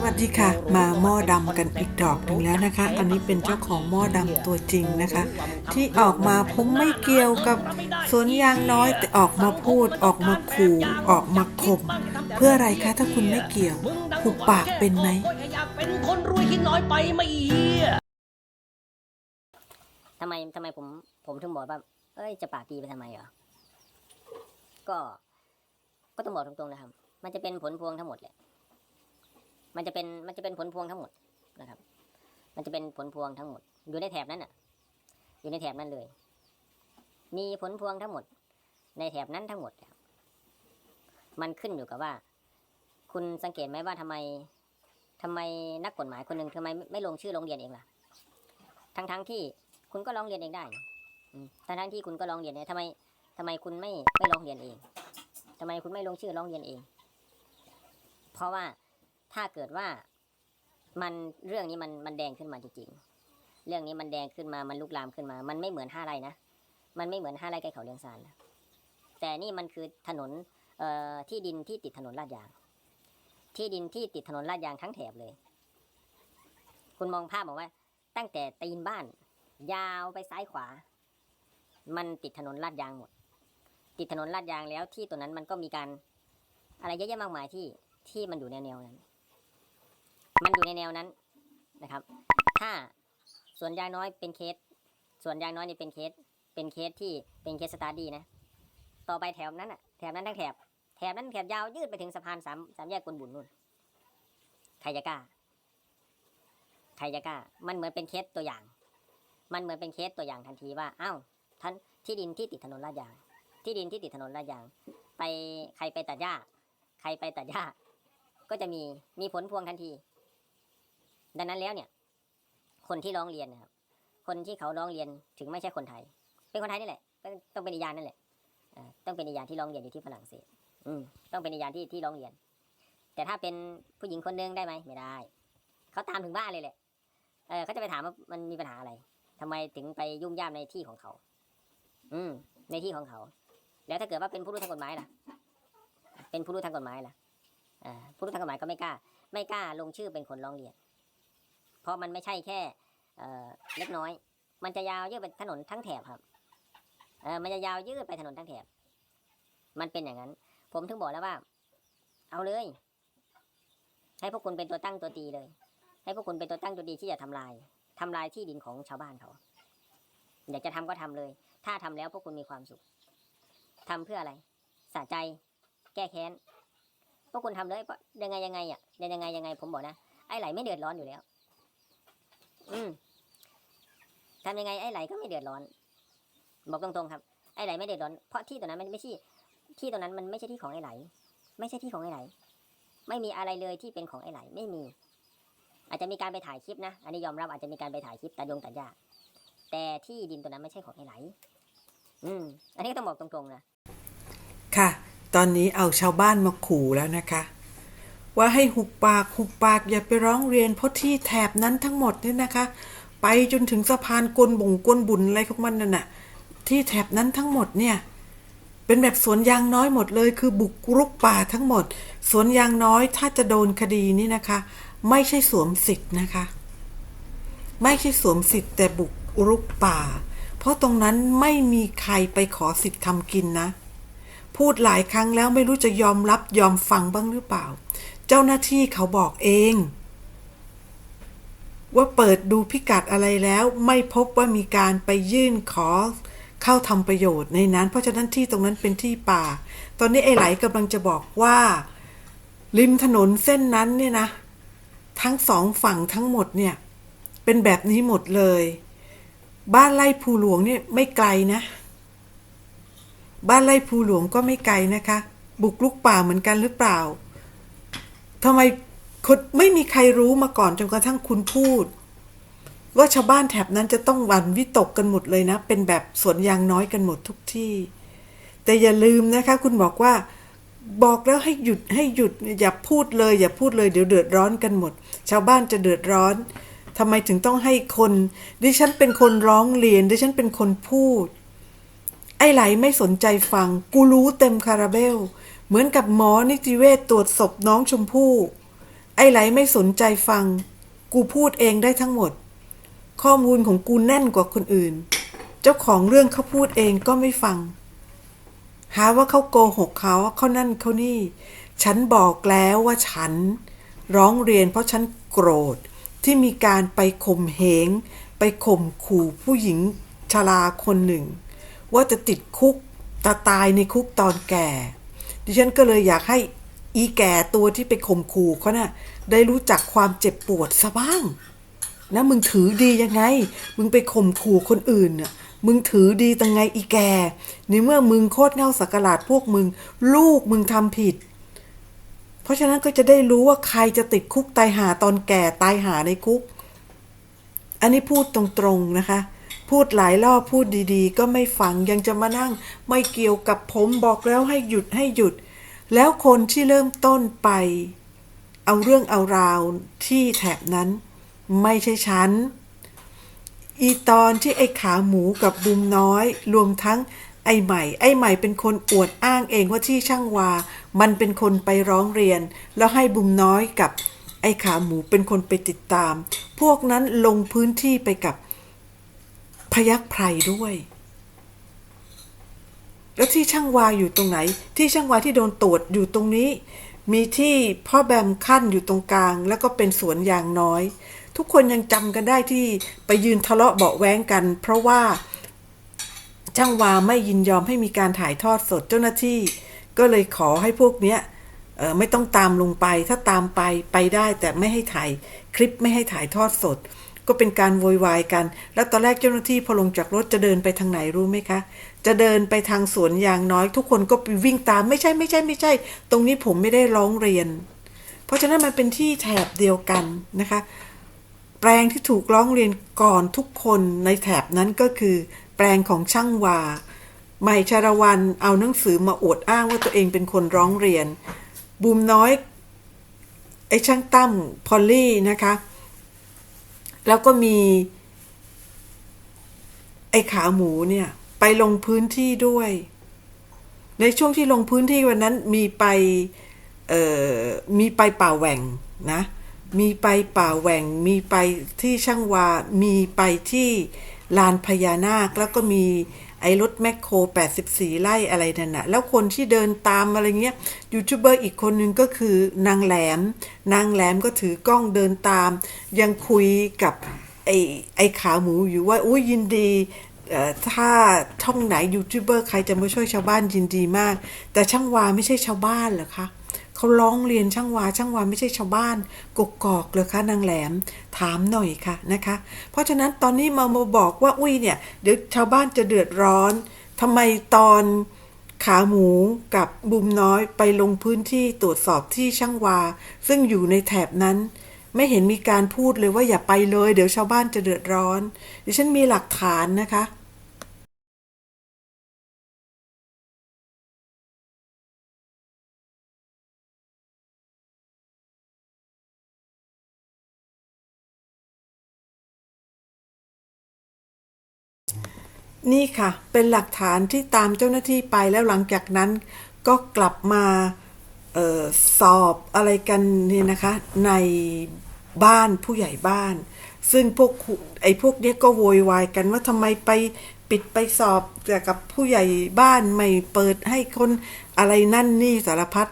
สวัสดีค่ะ มาหม้อดำกันอีกดอกหนึ่งแล้วนะคะ อันนี้เป็นเจ้าของหม้อดำตัวจริงนะคะ ที่ออกมาผมไม่เกี่ยวกับสวนยางน้อยแต่ออกมาพูดออกมาขู่ออกมาข่มเพื่ออะไรคะถ้าคุณไม่เกี่ยวหุบปากเป็นไหมอยากเป็นคนรวยคิดน้อยไปไม่เหี้ยทำไมทำไมผมผมถึงบอกว่าเอ้ยจะปากดีไปทำไมเหรอก็ก็ต้องบอกตรงๆนะครับ มันจะเป็นผลพวงทั้งหมดแหละ มันจะเป็นมันจะเป็นผลพวงทั้งหมดนะครับ มันจะเป็นผลพวงทั้งหมด อยู่ในแถบนั้นอะ อยู่ในแถบนั้นเลย มีผลพวงทั้งหมด ในแถบนั้นทั้งหมดมันขึ้นอยู่กับว่า คุณสังเกตไหมว่าทำไมทำไมนักกฎหมายคนหนึ่งทำไมไม่ลงชื่อโรงเรียนเองล่ะ ทั้งทั้งที่คุณก็ร้องเรียนเองได้ทั้งทั้งที่คุณก็ร้องเรียนเนี่ยทำไมทำไมคุณไม่ไม่ร้องเรียนเองทำไมคุณไม่ลงชื่อร้องเรียนเอง เพราะว่า ถ้าเกิดว่ามันเรื่องนี้มันมันแดงขึ้นมาจริงๆ เรื่องนี้มันแดงขึ้นมามันลุกลามขึ้นมา มันไม่เหมือนห้าไร่นะ มันไม่เหมือนห้าไร่ใกล้เขาเลียงซานนะแต่นี่มันคือถนนเอ่อที่ดินที่ติดถนนลาดยาง ที่ดินที่ติดถนนลาดยางทั้งแถบเลย คุณมองภาพบอกว่า ตั้งแต่ตีนบ้าน ยาวไปซ้ายขวา มันติดถนนลาดยางหมด ติดถนนลาดยางแล้วที่ตัวนั้นมันก็มีการ อะไรเยอะแยะมากมายที่ที่มันอยู่แนวนั้น มันอยู่ในแนวนั้นนะครับ ถ้าสวนยางน้อยเป็นเคสสวนยางน้อยนี่เป็นเคส เป็นเคสที่เป็นเคสสตาร์ดี้นะ ต่อไปแถบนั้นอะแถบนั้นทั้งแถบ แถบนั้นแถบยาวยืดไปถึงสะพานสามสามแยกกุนบุญนู่น ใครจะกล้า ใครจะกล้า มันเหมือนเป็นเคสตัวอย่าง มันเหมือนเป็นเคสตัวอย่างทันทีว่า อ้าวท่านที่ดินที่ติดถนนลาดยาง ที่ดินที่ติดถนนลาดยาง ไปใครไปตัดหญ้า ใครไปตัดหญ้า ก็จะมีมีผลพวงทันที ดังนั้นแล้วเนี่ย คนที่ร้องเรียนนะครับ คนที่เขาร้องเรียนถึงไม่ใช่คนไทย เป็นคนไทยนี่แหละ ก็ต้องเป็นอียานนั่นแหละต้องเป็นอียานที่ร้องเรียนอยู่ที่ฝรั่งเศส อืมต้องเป็นอียานที่ที่ร้องเรียน แต่ถ้าเป็นผู้หญิงคนนึงได้ไหมไม่ได้ เขาตามถึงบ้านเลยแหละ เออเขาจะไปถามว่ามันมีปัญหาอะไรทำไมถึงไปยุ่งย่ามในที่ของเขา อืม ในที่ของเขา แล้วถ้าเกิดว่าเป็นผู้รู้ทางกฎหมายล่ะ เป็นผู้รู้ทางกฎหมายล่ะผู้รู้ทางกฎหมายก็ไม่กล้า ไม่กล้าลงชื่อเป็นคนร้องเรียนเราะมันไม่ใช่แค่เล็กน้อย มันจะยาวยืดไปถนนทั้งแถบครับเออมันจะยาวยืดไปถนนทั้งแถบ มันเป็นอย่างนั้น ผมถึงบอกแล้วว่า เอาเลย ให้พวกคุณเป็นตัวตั้งตัวตีเลย ให้พวกคุณเป็นตัวตั้งตัวดีที่จะทำลายทำลายที่ดินของชาวบ้านเขาอยากจะทำก็ทำเลย ถ้าทำแล้วพวกคุณมีความสุขทำเพื่ออะไรสะใจ แก้แค้นพวกคุณทำเลยเพราะยังไงยังไงอะยังไงยังไงผมบอกนะไอ้ไหลไม่เดือดร้อนอยู่แล้ว อืมทำยังไงไอ้ไหลก็ไม่เดือดร้อน บอกตรงๆครับ ไอ้ไหลไม่เดือดร้อน เพราะที่ตรงนั้นมันไม่ใช่ที่ตรงนั้นมันไม่ใช่ที่ของไอ้ไหล ไม่ใช่ที่ของไอ้ไหล ไม่มีอะไรเลยที่เป็นของไอ้ไหล ไม่มี อาจจะมีการไปถ่ายคลิปนะ อันนี้ยอมรับอาจจะมีการไปถ่ายคลิปตัดยงตัดหญ้าแต่ที่ดินตัวนั้นไม่ใช่ของไอ้ไหล อืม อันนี้ก็ต้องบอกตรงๆนะ ค่ะ ตอนนี้เอาชาวบ้านมาขู่แล้วนะคะ ว่าให้หุบปากหุบปากอย่าไปร้องเรียนเพราะที่แถบนั้นทั้งหมดเนี่ยนะคะ ไปจนถึงสะพานกลบงกลบุญอะไรของมันนั่นน่ะที่แถบนั้นทั้งหมดเนี่ยเป็นแบบสวนยางน้อยหมดเลยคือบุกรุกป่าทั้งหมด สวนยางน้อยถ้าจะโดนคดีนี่นะคะ ไม่ใช่สวมสิทธิ์นะคะ ไม่ใช่สวมสิทธิ์แต่บุกรุกป่า เพราะตรงนั้นไม่มีใครไปขอสิทธิ์ทำกินนะ พูดหลายครั้งแล้วไม่รู้จะยอมรับยอมฟังบ้างหรือเปล่า เจ้าหน้าที่เขาบอกเอง ว่าเปิดดูพิกัดอะไรแล้ว ไม่พบว่ามีการไปยื่นขอเข้าทำประโยชน์ในนั้น เพราะฉะนั้นที่ตรงนั้นเป็นที่ป่า ตอนนี้ไอ้ไหลกำลังจะบอกว่า ริมถนนเส้นนั้นเนี่ยนะ ทั้งสองฝั่งทั้งหมดเนี่ย เป็นแบบนี้หมดเลย บ้านไร่ภูหลวงเนี่ยไม่ไกลนะ บ้านไร่ภูหลวงก็ไม่ไกลนะคะ บุกลุกป่าเหมือนกันหรือเปล่า ทำไมคนไม่มีใครรู้มาก่อนจนกระทั่งคุณพูด ว่าชาวบ้านแถบนั้นจะต้องหวั่นวิตกกันหมดเลยนะ เป็นแบบสวนยางน้อยกันหมดทุกที่ แต่อย่าลืมนะคะ คุณบอกว่า บอกแล้วให้หยุดให้หยุดอย่าพูดเลย อย่าพูดเลยเดี๋ยวเดือดร้อนกันหมด ชาวบ้านจะเดือดร้อนทำไมถึงต้องให้คน ดิฉันเป็นคนร้องเรียน ดิฉันเป็นคนพูด ไอ้ไหลไม่สนใจฟัง กูรู้เต็มคาราเบล เหมือนกับหมอนิติเวชตรวจศพน้องชมพู่ ไอ้ไหลไม่สนใจฟัง กูพูดเองได้ทั้งหมด ข้อมูลของกูแน่นกว่าคนอื่น เจ้าของเรื่องเขาพูดเองก็ไม่ฟัง หาว่าเขาโกหกเขาเขานั่นเขานี่ ฉันบอกแล้วว่าฉัน ร้องเรียนเพราะฉันโกรธที่มีการไปข่มเหง ไปข่มขู่ผู้หญิงชราคนหนึ่ง ว่าจะติดคุกตาตายในคุกตอนแก่ ดิฉันก็เลยอยากให้อีแก่ตัวที่ไปข่มขู่เขาน่ะได้รู้จักความเจ็บปวดซะบ้างนะมึงถือดียังไง มึงไปข่มขู่คนอื่นน่ะมึงถือดีตังไงอีแกในเมื่อมึงโคตรเง่าสักหลาดพวกมึง ลูกมึงทำผิด เพราะฉะนั้นก็จะได้รู้ว่าใครจะติดคุกตายหาตอนแก่ตายหาในคุก อันนี้พูดตรงๆนะคะ พูดหลายรอบพูดดีๆ ก็ไม่ฟังยังจะมานั่ง ไม่เกี่ยวกับผมบอกแล้วให้หยุดให้หยุด แล้วคนที่เริ่มต้นไป เอาเรื่องเอาราวที่แถบนั้น ไม่ใช่ฉัน อีตอนที่ไอ้ขาหมูกับบุมน้อย รวมทั้งไอ้ใหม่ ไอ้ใหม่เป็นคนอวดอ้างเองว่าที่ช่างวา มันเป็นคนไปร้องเรียน แล้วให้บุมน้อยกับไอ้ขาหมูเป็นคนไปติดตาม พวกนั้นลงพื้นที่ไปกับ ยักไพรด้วย แล้วที่ช่างวาอยู่ตรงไหน ที่ช่างวาที่โดนตรวจอยู่ตรงนี้ มีที่พ่อแบมขั้นอยู่ตรงกลาง แล้วก็เป็นสวนยางน้อย ทุกคนยังจำกันได้ที่ไปยืนทะเลาะเบาแว้งกัน เพราะว่าช่างวาไม่ยินยอมให้มีการถ่ายทอดสดเจ้าหน้าที่ ก็เลยขอให้พวกเนี้ยไม่ต้องตามลงไปถ้าตามไปไปได้แต่ไม่ให้ถ่ายคลิปไม่ให้ถ่ายทอดสด ก็เป็นการโวยวายกัน แล้วตอนแรกเจ้าหน้าที่พอลงจากรถจะเดินไปทางไหนรู้ไหมคะ จะเดินไปทางสวนยางน้อย ทุกคนก็ไปวิ่งตามไม่ใช่ไม่ใช่ไม่ใช่ ตรงนี้ผมไม่ได้ร้องเรียน เพราะฉะนั้นมันเป็นที่แถบเดียวกันนะคะ แปลงที่ถูกร้องเรียนก่อนทุกคนในแถบนั้นก็คือ แปลงของช่างวาใหม่ชาละวันเอาหนังสือมาอวดอ้างว่าตัวเองเป็นคนร้องเรียน บูมน้อยไอ้ช่างตั้มพอลลี่นะคะ แล้วก็มี ไอ้ขาหมูเนี่ย ไปลงพื้นที่ด้วย ในช่วงที่ลงพื้นที่วันนั้นมีไปมีไปป่าแหว่งนะ มีไปป่าแหว่ง มีไปที่ช่างวา มีไปที่ลานพญานาคแล้วก็มี ไอ้รถแมคโคร 84 ไร่อะไรนั่นนะแล้วคนที่เดินตามอะไรเงี้ยยูทูบเบอร์อีกคนนึงก็คือนางแหลม นางแหลมก็ถือกล้องเดินตาม ยังคุยกับไอ้ไอ้ขาหมูอยู่ว่าอุ้ยยินดีถ้าช่องไหนยูทูบเบอร์ใครจะมาช่วยชาวบ้านยินดีมาก แต่ช่างวาไม่ใช่ชาวบ้านเหรอคะ เขาร้องเรียนช่างวาช่างวาไม่ใช่ชาวบ้าน กกอกเลยคะนางแหลมถามหน่อยค่ะนะคะ เพราะฉะนั้นตอนนี้มามาบอกว่าอุ้ยเนี่ยเดี๋ยวชาวบ้านจะเดือดร้อนทำไมตอนขาหมูกับบุมน้อยไปลงพื้นที่ตรวจสอบที่ช่างวา ซึ่งอยู่ในแถบนั้น ไม่เห็นมีการพูดเลยว่าอย่าไปเลย เดี๋ยวชาวบ้านจะเดือดร้อนดิฉันมีหลักฐานนะคะ นี่ค่ะ เป็นหลักฐานที่ตามเจ้าหน้าที่ไปแล้วหลังจากนั้นก็กลับมาออสอบอะไรกันเนี่ยนะคะ ในบ้านผู้ใหญ่บ้าน ซึ่งพวกไอ้พวกเนี้ยก็โวยวายกันว่าทำไมไปปิดไปสอบแต่กับผู้ใหญ่บ้านไม่เปิดให้คนอะไรนั่นนี่สารพัด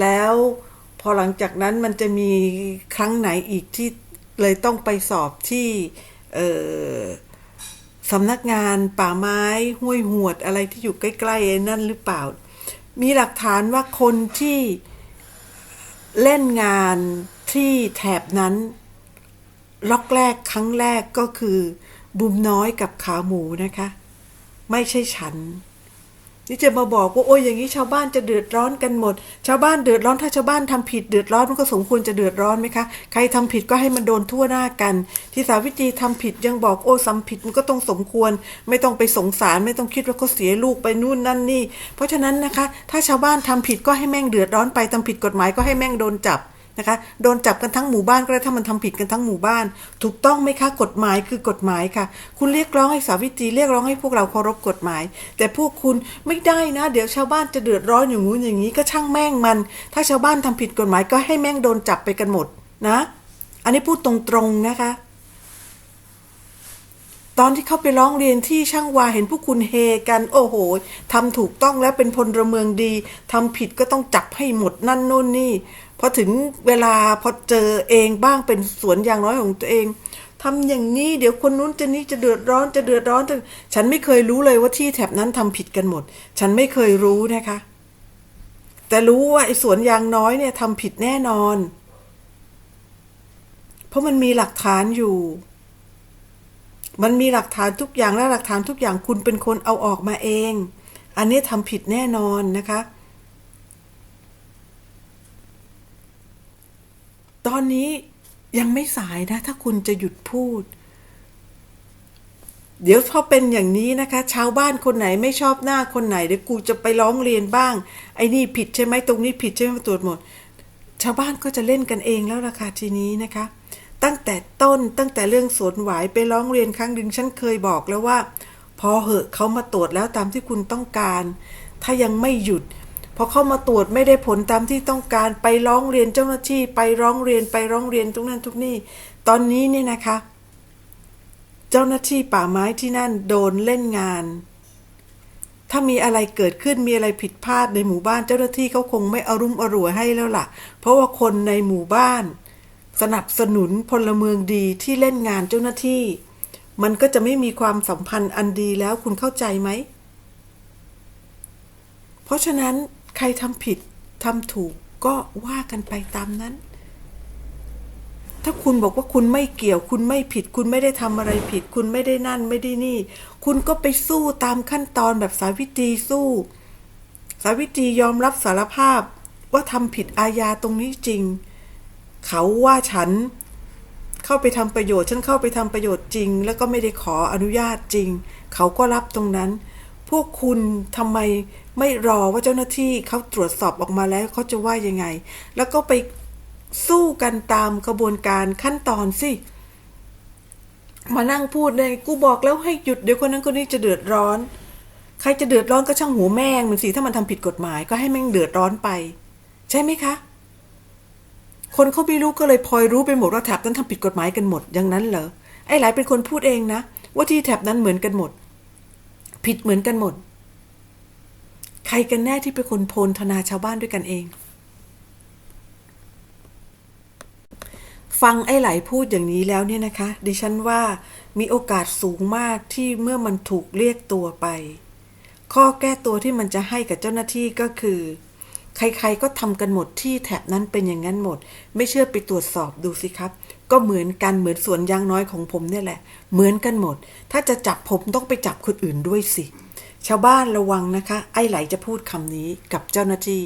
แล้วพอหลังจากนั้นมันจะมีครั้งไหนอีกที่เลยต้องไปสอบที่เออ สำนักงานป่าไม้ห้วยหวดอะไรที่อยู่ใกล้ๆนั่นหรือเปล่า มีหลักฐานว่าคนที่เล่นงานที่แถบนั้น ล็อกแรกครั้งแรกก็คือ บุมน้อยกับขาหมูนะคะ ไม่ใช่ฉัน ที่จะมาบอกว่าโอ้ยอย่างนี้ชาวบ้านจะเดือดร้อนกันหมด ชาวบ้านเดือดร้อนถ้าชาวบ้านทำผิดเดือดร้อนมันก็สมควรจะเดือดร้อนไหมคะ ใครทำผิดก็ให้มันโดนทั่วหน้ากัน ที่สาวิตรีทำผิดยังบอกโอ้ซ้ำผิดมันก็ต้องสมควร ไม่ต้องไปสงสารไม่ต้องคิดว่าเขาเสียลูกไปนู่นนั่นนี่ เพราะฉะนั้นนะคะ ถ้าชาวบ้านทำผิดก็ให้แม่งเดือดร้อนไปทำผิดกฎหมายก็ให้แม่งโดนจับ นะคะ โดนจับกันทั้งหมู่บ้านก็ได้ถ้ามันทำผิดกันทั้งหมู่บ้าน ถูกต้องไหมคะกฎหมายคือกฎหมายค่ะ คุณเรียกร้องให้สาวิตรีเรียกร้องให้พวกเราเคารพกฎหมาย แต่พวกคุณไม่ได้นะ เดี๋ยวชาวบ้านจะเดือดร้อนอย่างงู้นอย่างนี้ก็ช่างแม่งมัน ถ้าชาวบ้านทำผิดกฎหมายก็ให้แม่งโดนจับไปกันหมดนะ อันนี้พูดตรงๆนะคะตอนที่เขาไปร้องเรียนที่ช่างวาเห็นพวกคุณเฮกันโอ้โหทำถูกต้องแล้วเป็นพลเมืองดีทำผิดก็ต้องจับให้หมดนั่นนู่นนี่ พอถึงเวลาพอเจอเองบ้างเป็นสวนอย่างน้อยของตัวเองทำอย่างนี้เดี๋ยวคนนู้นจะนี้จะเดือดร้อนจะเดือดร้อนฉันไม่เคยรู้เลยว่าที่แถบนั้นทำผิดกันหมด ฉันไม่เคยรู้นะคะ แต่รู้ว่าไอ้สวนยางน้อยเนี่ยทำผิดแน่นอน เพราะมันมีหลักฐานอยู่ มันมีหลักฐานทุกอย่างและหลักฐานทุกอย่างคุณเป็นคนเอาออกมาเอง อันนี้ทำผิดแน่นอนนะคะ ตอนนี้ยังไม่สายนะ ถ้าคุณจะหยุดพูด เดี๋ยวพอเป็นอย่างนี้นะคะ ชาวบ้านคนไหนไม่ชอบหน้าคนไหนเดี๋ยวกูจะไปร้องเรียนบ้าง ไอ้นี่ผิดใช่ไหมตรงนี้ผิดใช่ไหมตรวจหมด ชาวบ้านก็จะเล่นกันเองแล้วล่ะค่ะทีนี้นะคะ ตั้งแต่ต้นตั้งแต่เรื่องสวนหวายไปร้องเรียนครั้งหนึ่งฉันเคยบอกแล้วว่า พอเหอะเขามาตรวจแล้วตามที่คุณต้องการ ถ้ายังไม่หยุด พอเข้ามาตรวจไม่ได้ผลตามที่ต้องการไปร้องเรียนเจ้าหน้าที่ไปร้องเรียนไปร้องเรียนทุกนั้นทุกนี่ ตอนนี้เนี่ยนะคะ เจ้าหน้าที่ป่าไม้ที่นั่นโดนเล่นงาน ถ้ามีอะไรเกิดขึ้นมีอะไรผิดพลาดในหมู่บ้านเจ้าหน้าที่เขาคงไม่อารุ่มอร่วยให้แล้วล่ะ เพราะว่าคนในหมู่บ้าน สนับสนุนพลเมืองดีที่เล่นงานเจ้าหน้าที่ มันก็จะไม่มีความสัมพันธ์อันดีแล้วคุณเข้าใจไหม เพราะฉะนั้น ใครทำผิดทำถูกก็ว่ากันไปตามนั้น ถ้าคุณบอกว่าคุณไม่เกี่ยว คุณไม่ผิด คุณไม่ได้ทำอะไรผิด คุณไม่ได้นั่นไม่ได้นี่ คุณก็ไปสู้ตามขั้นตอนแบบสาวิตรีสู้ สาวิตรียอมรับสารภาพว่าทำผิดอาญาตรงนี้จริง เขาว่าฉันเข้าไปทำประโยชน์ ฉันเข้าไปทำประโยชน์จริง แล้วก็ไม่ได้ขออนุญาตจริง เขาก็รับตรงนั้น พวกคุณทำไม ไม่รอว่าเจ้าหน้าที่เขาตรวจสอบออกมาแล้วเขาจะว่ายังไง แล้วก็ไปสู้กันตามกระบวนการขั้นตอนสิ มานั่งพูดเลยกูบอกแล้วให้หยุดเดี๋ยวคนนั้นคนนี้จะเดือดร้อน ใครจะเดือดร้อนก็ช่างหัวแม่งมันสิถ้ามันทำผิดกฎหมายก็ให้แม่งเดือดร้อนไป ใช่ไหมคะ คนเขาไม่รู้ก็เลยพลอยรู้ไปหมดว่าแถบนั้นทำผิดกฎหมายกันหมดอย่างนั้นเหรอไอ้หลายเป็นคนพูดเองนะ ว่าที่แถบนั้นเหมือนกันหมด ผิดเหมือนกันหมด ใครกันแน่ที่เป็นคนโพลธนาชาวบ้านด้วยกันเอง ฟังไอ้ไหลพูดอย่างนี้แล้วเนี่ยนะคะ ดิฉันว่ามีโอกาสสูงมากที่เมื่อมันถูกเรียกตัวไป ข้อแก้ตัวที่มันจะให้กับเจ้าหน้าที่ก็คือ ใครๆก็ทำกันหมดที่แถบนั้นเป็นอย่างนั้นหมด ไม่เชื่อไปตรวจสอบดูสิครับก็เหมือนกันเหมือนสวนยางน้อยของผมเนี่ยแหละ เหมือนกันหมด ถ้าจะจับผมต้องไปจับคนอื่นด้วยสิ ชาวบ้านระวังนะคะ ไอ้ไหลจะพูดคำนี้กับเจ้าหน้าที่